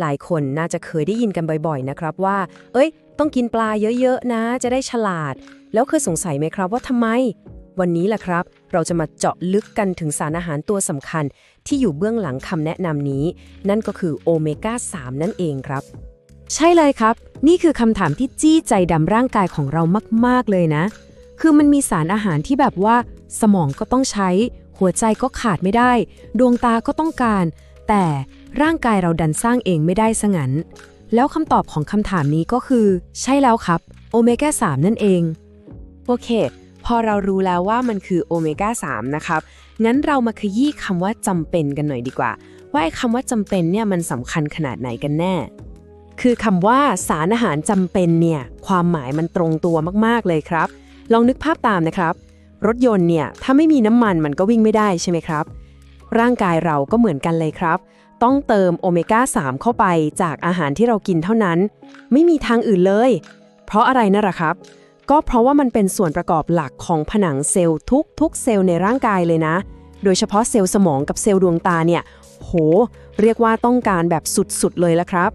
หลายคนน่าจะเคยได้ยินกันบ่อยๆนะครับว่า เอ้ย ต้องกินปลาเยอะๆนะ จะได้ฉลาด แล้วเคยสงสัยไหมครับว่าทำไม วันนี้แหละครับ เราจะมาเจาะลึกกันถึงสารอาหารตัวสำคัญ ที่อยู่เบื้องหลังคำแนะนำนี้ นั่นก็คือโอเมก้า 3 นั่นเองครับ ใช่เลยครับ นี่คือคำถามที่จี้ใจดำร่างกายของเรามากๆเลยนะ คือมันมีสารอาหารที่แบบว่า สมองก็ต้องใช้ หัวใจก็ขาดไม่ได้ ดวงตาก็ต้องการ แต่ ร่างกายเราดันสร้างเองไม่ได้ซะงั้น แล้วคำตอบของคำถามนี้ก็คือ ใช่แล้วครับ โอเมก้า 3 นั่นเอง โอเค พอเรารู้แล้วว่ามันคือโอเมก้า 3 นะครับ งั้นเรามาขยี้คำว่าจำเป็นกันหน่อยดีกว่า ว่าไอ้คำว่าจำเป็นเนี่ยมันสำคัญขนาดไหนกันแน่ คือคำว่าสารอาหารจำเป็นเนี่ย ความหมายมันตรงตัวมากๆเลยครับ ลองนึกภาพตามนะครับ รถยนต์เนี่ยถ้าไม่มีน้ำมันมันก็วิ่งไม่ได้ใช่ไหมครับ ร่างกายเราก็เหมือนกันเลยครับ ต้องเติมโอเมก้า 3 เข้าไปจากอาหารที่เรากินเท่านั้น ไม่มีทางอื่นเลย เพราะอะไรนะล่ะครับ ก็เพราะว่ามันเป็นส่วนประกอบหลักของผนังเซลล์ทุกทุกเซลล์ในร่างกายเลยนะ โดยเฉพาะเซลล์สมองกับเซลล์ดวงตาเนี่ย โห เรียกว่าต้องการแบบสุดๆเลยละครับ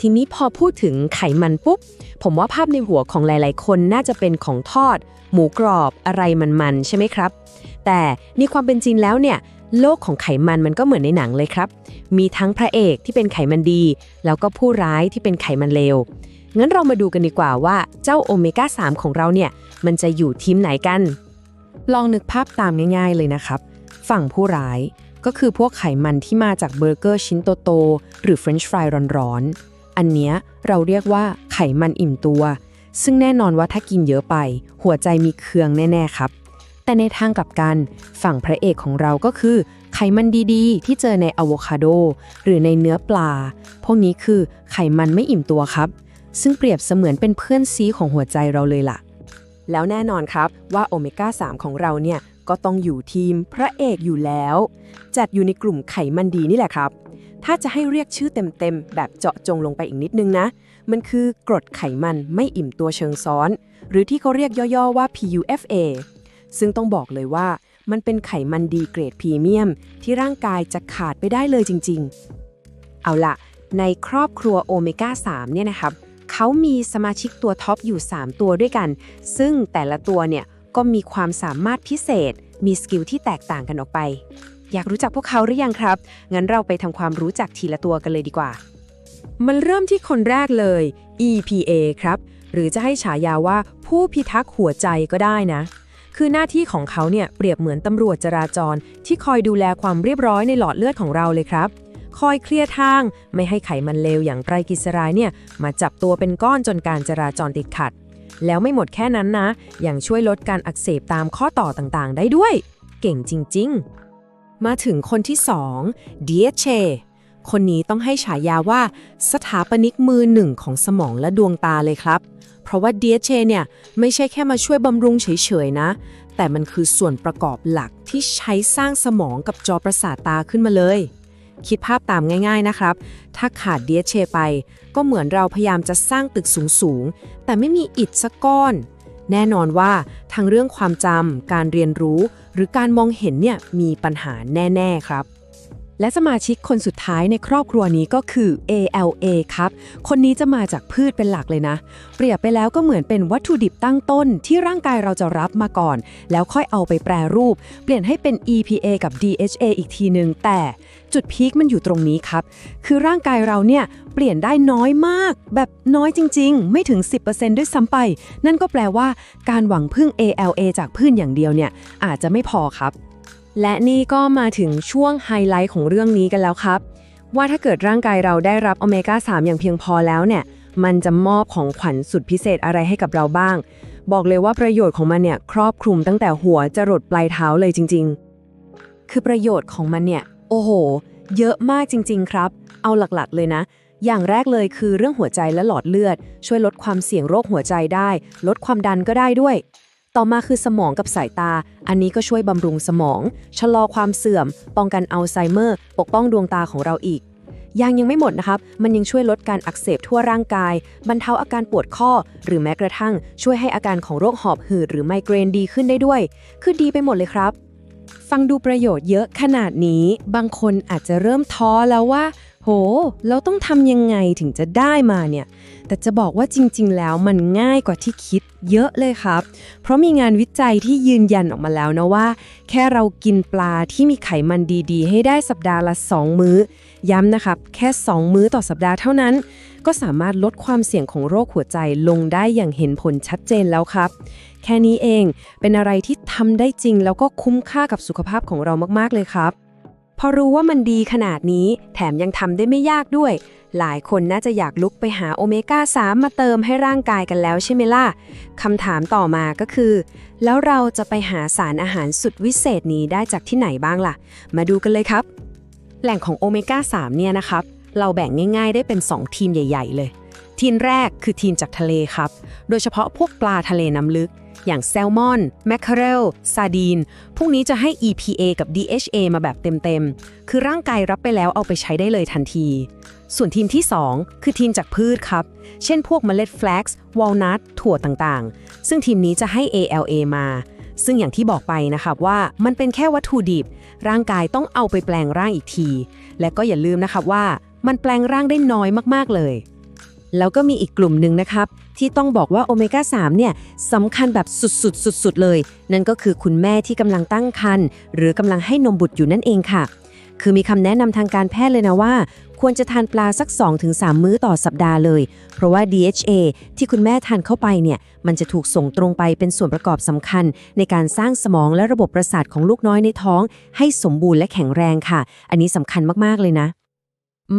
ทีนี้พอพูดถึงไขมันปุ๊บ ผมว่าภาพในหัวของหลาย ๆ คนน่าจะเป็นของทอด หมูกรอบอะไรมันๆใช่ไหมครับ แต่ในความเป็นจริงแล้วเนี่ยโลกของไขมันมันก็เหมือนในหนังเลยครับ มีทั้งพระเอกที่เป็นไขมันดี แล้วก็ผู้ร้ายที่เป็นไขมันเลว งั้นเรามาดูกันดีกว่าว่าเจ้าโอเมก้า 3 ของเราเนี่ย มันจะอยู่ทีมไหนกัน ลองนึกภาพตามง่ายๆเลยนะครับ ฝั่งผู้ร้ายก็คือพวกไขมันที่มาจากเบอร์เกอร์ชิ้นโตๆหรือเฟรนช์ฟรายร้อนๆ อันเนี้ยเราเรียกว่าไขมันอิ่มตัว ซึ่งแน่นอนว่าถ้ากินเยอะไป หัวใจมีเคืองแน่ๆครับ แต่ในทางกลับกัน ฝั่งพระเอกของเราก็คือ ไขมันดีๆ ที่เจอในอะโวคาโด หรือในเนื้อปลา พวกนี้คือไขมันไม่อิ่มตัวครับ ซึ่งเปรียบเสมือนเป็นเพื่อนซีของหัวใจเราเลยล่ะ แล้วแน่นอนครับว่าโอเมก้า 3 ของเราเนี่ยก็ต้องอยู่ทีมพระเอกอยู่แล้ว จัดอยู่ในกลุ่มไขมันดีนี่แหละครับ ถ้าจะให้เรียกชื่อเต็มๆ แบบเจาะจงลงไปอีกนิดนึงนะ มันคือกรดไขมันไม่อิ่มตัวเชิงซ้อน หรือที่เขาเรียกย่อๆว่า PUFA ซึ่งต้องบอกเลยว่ามันเป็นไขมันดีเกรดพรีเมียม ที่ร่างกายจะขาดไปได้เลยจริง ๆ เอาละในครอบครัวโอเมก้า 3 เนี่ยนะครับเขามีสมาชิกตัวท็อปอยู่ 3 ตัวด้วยกัน ซึ่งแต่ละตัวเนี่ยก็มีความสามารถพิเศษ มีสกิลที่แตกต่างกันออกไป อยากรู้จักพวกเขาหรือยังครับ งั้นเราไปทำความรู้จักทีละตัวกันเลยดีกว่า มันเริ่มที่คนแรกเลย EPA ครับ หรือจะให้ฉายาว่าผู้พิทักษ์หัวใจก็ได้นะ คือหน้าที่ของเขาเนี่ยเปรียบเหมือนตำรวจจราจร ที่คอยดูแลความเรียบร้อยในหลอดเลือดของเราเลยครับ คอยเคลียร์ทาง ไม่ให้ไขมันเลวอย่างไตรกลีเซอไรด์เนี่ยมาจับตัวเป็นก้อนจนการจราจรติดขัด แล้วไม่หมดแค่นั้นนะยังช่วยลดการอักเสบตามข้อต่อต่างๆ ได้ด้วย เก่งจริง ๆ มาถึงคนที่ 2 DHA คนนี้ต้องให้ฉายาว่าสถาปนิกมือหนึ่งของสมองและดวงตาเลยครับ เพราะว่า DHA เนี่ยไม่ใช่แค่มาช่วยบำรุงเฉยๆนะ แต่มันคือส่วนประกอบหลักที่ใช้สร้างสมองกับจอประสาทตาขึ้นมาเลย คิดภาพตามง่ายๆนะครับ ถ้าขาด DHA ไป ก็เหมือนเราพยายามจะสร้างตึกสูงๆ แต่ไม่มีอิฐสักก้อน แน่นอนว่าทั้งเรื่องความจำการเรียนรู้ หรือการมองเห็นเนี่ยมีปัญหาแน่ ๆ ครับ และสมาชิกคนสุดท้ายในครอบครัวนี้ก็คือ ALA ครับ คนนี้จะมาจากพืชเป็นหลักเลยนะ เปรียบไปแล้วก็เหมือนเป็นวัตถุดิบตั้งต้นที่ร่างกายเราจะรับมาก่อน แล้วค่อยเอาไปแปรรูป เปลี่ยนให้เป็น EPA กับ DHA อีกทีหนึ่งแต่จุดพีคมันอยู่ตรงนี้ครับ คือร่างกายเราเนี่ยเปลี่ยนได้น้อยมาก แบบน้อยจริง ๆ ไม่ถึง 10%ด้วยซ้ำไป นั่นก็แปลว่าการหวังพึ่ง ALA จากพืชอย่างเดียวเนี่ยอาจจะไม่พอครับ และนี่ก็มาถึงช่วงไฮไลท์ของเรื่องนี้กันแล้วครับ ว่าถ้าเกิดร่างกายเราได้รับโอเมก้า 3 อย่างเพียงพอแล้วเนี่ย มันจะมอบของขวัญสุดพิเศษอะไรให้กับเราบ้าง บอกเลยว่าประโยชน์ของมันเนี่ยครอบคลุมตั้งแต่หัวจรดปลายเท้าเลยจริง ๆ คือประโยชน์ของมันเนี่ย โอ้โห เยอะมากจริง ๆ ครับ เอาหลักๆ เลยนะ อย่างแรกเลยคือเรื่องหัวใจและหลอดเลือด ช่วยลดความเสี่ยงโรคหัวใจได้ ลดความดันก็ได้ด้วย ต่อมาคือสมองกับสายตา อันนี้ก็ช่วยบำรุงสมอง ชะลอความเสื่อม ป้องกันอัลไซเมอร์ ปกป้องดวงตาของเราอีกยังยังไม่หมดนะครับ มันยังช่วยลดการอักเสบทั่วร่างกาย บรรเทาอาการปวดข้อ หรือแม้กระทั่ง ช่วยให้อาการของโรคหอบหืดหรือไมเกรนดีขึ้นได้ด้วย คือดีไปหมดเลยครับ ฟังดูประโยชน์เยอะขนาดนี้ บางคนอาจจะเริ่มท้อแล้วว่า โห เราต้องทำยังไงถึงจะได้มาเนี่ย แต่จะบอกว่าจริง ๆ แล้วมันง่ายกว่าที่คิดเยอะเลยครับ เพราะมีงานวิจัยที่ยืนยันออกมาแล้วนะว่า แค่เรากินปลาที่มีไขมันดีๆ ให้ได้สัปดาห์ละ 2 มื้อ ย้ำนะครับ แค่ 2 มื้อต่อสัปดาห์เท่านั้น ก็สามารถลดความเสี่ยงของโรคหัวใจลงได้อย่างเห็นผลชัดเจนแล้วครับ แค่นี้เองเป็นอะไรที่ทำได้จริงแล้วก็คุ้มค่ากับสุขภาพของเรามากๆเลยครับ อรู้ว่ามันดีขนาดนี้ แถมยังทำได้ไม่ยากด้วย หลายคนน่าจะอยากลุกไปหาโอเมก้า 3 มาเติมให้ร่างกายกันแล้วใช่ไหมล่ะคำถามต่อมาก็คือ แล้วเราจะไปหาสารอาหารสุดวิเศษนี้ได้จากที่ไหนบ้างล่ะ มาดูกันเลยครับ แหล่งของโอเมก้า 3 เนี่ยนะครับ เราแบ่งง่าย ๆ ได้เป็น 2 ทีมใหญ่ ๆ เลย ทีมแรกคือทีมจากทะเลครับ โดยเฉพาะพวกปลาทะเลน้ำลึก อย่างแซลมอน แมคเคเรล ซาดีน พวกนี้จะให้ EPA กับ DHA มาแบบเต็มๆ คือร่างกายรับไปแล้วเอาไปใช้ได้เลยทันที ส่วนทีมที่ 2 คือทีมจากพืชครับ เช่นพวกเมล็ดแฟลกซ์ วอลนัท ถั่วต่างๆ ซึ่งทีมนี้จะให้ ALA มา ซึ่งอย่างที่บอกไปนะครับว่ามันเป็นแค่วัตถุดิบ ร่างกายต้องเอาไปแปลงร่างอีกที และก็อย่าลืมนะครับว่ามันแปลงร่างได้น้อยมากๆเลย แล้วก็มีอีกกลุ่มหนึ่งนะครับ ที่ต้องบอกว่าโอเมก้า3เนี่ยสำคัญแบบสุดๆสุดๆเลย นั่นก็คือคุณแม่ที่กำลังตั้งครรภ์หรือกำลังให้นมบุตรอยู่นั่นเองค่ะ คือมีคำแนะนำทางการแพทย์เลยนะว่า ควรจะทานปลาสัก 2-3 มื้อต่อสัปดาห์เลย เพราะว่า DHA ที่คุณแม่ทานเข้าไปเนี่ยมันจะถูกส่งตรงไปเป็นส่วนประกอบสำคัญ ในการสร้างสมองและระบบประสาทของลูกน้อยในท้อง ให้สมบูรณ์และแข็งแรงค่ะ อันนี้สำคัญมากๆเลยนะ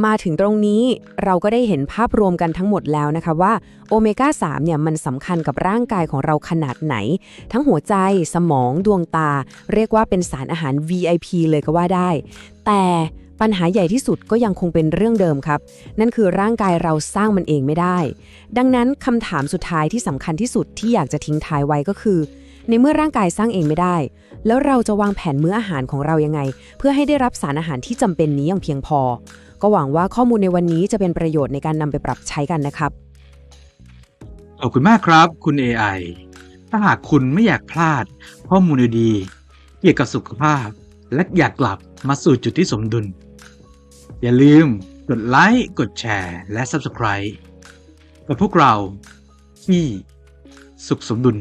มาถึงตรงนี้เราก็ได้เห็นภาพรวมกันทั้งหมดแล้วนะคะว่าโอเมก้า 3 เนี่ยมันสำคัญกับร่างกายของเราขนาดไหน ทั้งหัวใจสมองดวงตา เรียกว่าเป็นสารอาหาร VIP เลยก็ว่าได้ แต่ปัญหาใหญ่ที่สุดก็ยังคงเป็นเรื่องเดิมครับ นั่นคือร่างกายเราสร้างมันเองไม่ได้ ดังนั้นคำถามสุดท้ายที่สำคัญที่สุดที่อยากจะทิ้งท้ายไว้ก็คือ ในเมื่อร่างกายสร้างเองไม่ได้ แล้วเราจะวางแผนมื้ออาหารของเรายังไง เพื่อให้ได้รับสารอาหารที่จำเป็นนี้อย่างเพียงพอ ก็หวังว่าข้อมูลในวันนี้จะเป็นประโยชน์ในการนำไปปรับใช้กันนะครับ ขอบคุณมากครับคุณ AI ถ้าหากคุณไม่อยากพลาด ข้อมูลดีๆเกี่ยวกับสุขภาพ และอยากกลับมาสู่จุดที่สมดุล อย่าลืมกดไลค์ กดแชร์ และ Subscribe กับพวกเราที่สุขสมดุล